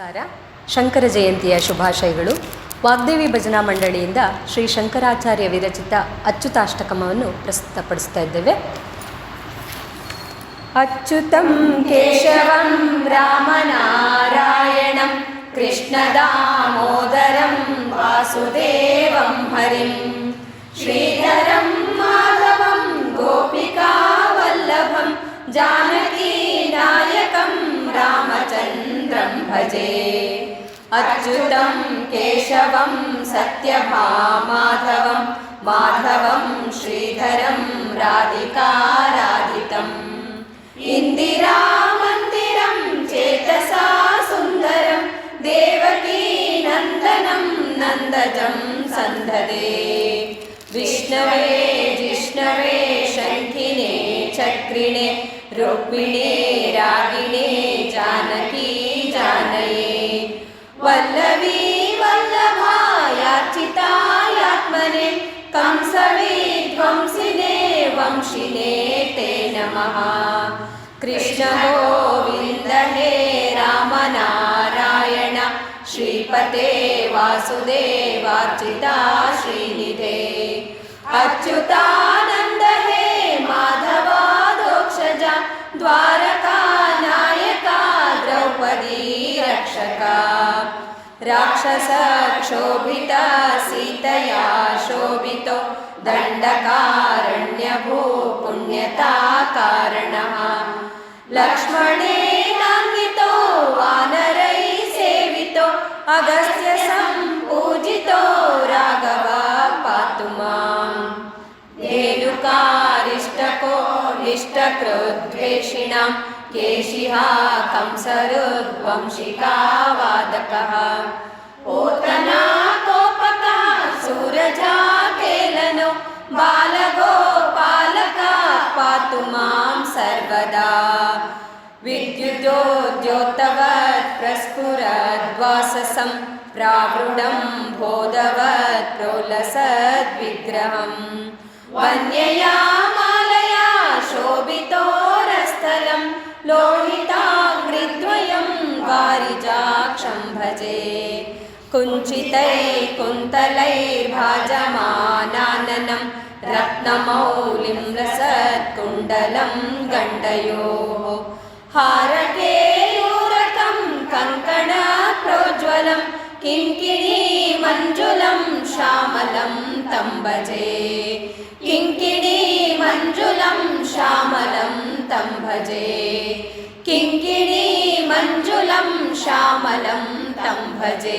ನಮಸ್ಕಾರ. ಶಂಕರ ಜಯಂತಿಯ ಶುಭಾಶಯಗಳು. ವಾಗ್ದೇವಿ ಭಜನಾ ಮಂಡಳಿಯಿಂದ ಶ್ರೀ ಶಂಕರಾಚಾರ್ಯ ವಿರಚಿತ ಅಚ್ಯುತಾಷ್ಟಕಮವನ್ನು ಪ್ರಸ್ತುತಪಡಿಸ್ತಾ ಇದ್ದೇವೆ. ಅಚ್ಯುತಂ ಕೇಶವಂ ರಾಮನಾರಾಯಣಂ ಕೃಷ್ಣದಾಮೋದರಂ ವಾಸುದೇವಂ ಹರಿಂ ಶ್ರೀಧರಂ रामचन्द्रं भजे। अच्युतं केशवं सत्यभामाधवं माधवं श्रीधरं राधिकाराधितम्। इन्दिरामन्दिरं चेतसा सुन्दरं देवकीनन्दनं नन्दजं सन्धदे। विष्णवे जिष्णवे शङ्खिने चक्रिणे रुक्मिणे वल्लवी वल्लभायार्चितायात्मने कंसविध्वंसिने वंशिने ते नमः। कृष्ण गोविन्द हे रामनारायण श्रीपते वासुदेवार्चिता श्रीनिधे राक्षसक्षोभिता सीतया शोभितो दण्डकारण्यभू पुण्यता कारणः। लक्ष्मणेनान्वितो वानरैः सेवितो अगस्त्य निष्टकृद्वेषिणां केशिहा कंसरुद्वंशिका वादकः ओतना कोपकः सूरजा केलनो बालगोपालका पातु मां सर्वदा। विद्युदोद्योतवत् प्रस्फुरद्वाससं प्रावृढं बोधवत् प्रोलसद्विग्रहम् वन्यया लोहिताग्निद्वयं वारिजाक्षं भजे। कुञ्चितैः कुन्तलैर्भाजमानाननं रत्नमौलिं लसत्कुण्डलं गण्डयोः। हारकेयूरकं कङ्कणप्रोज्वलं किङ्किणी मञ्जुलं श्यामलं तं भजे। किङ्किणी मञ्जुलं श्यामलं तं भजे കിङ्किणी मञ्जुलं श्यामलं तं भजे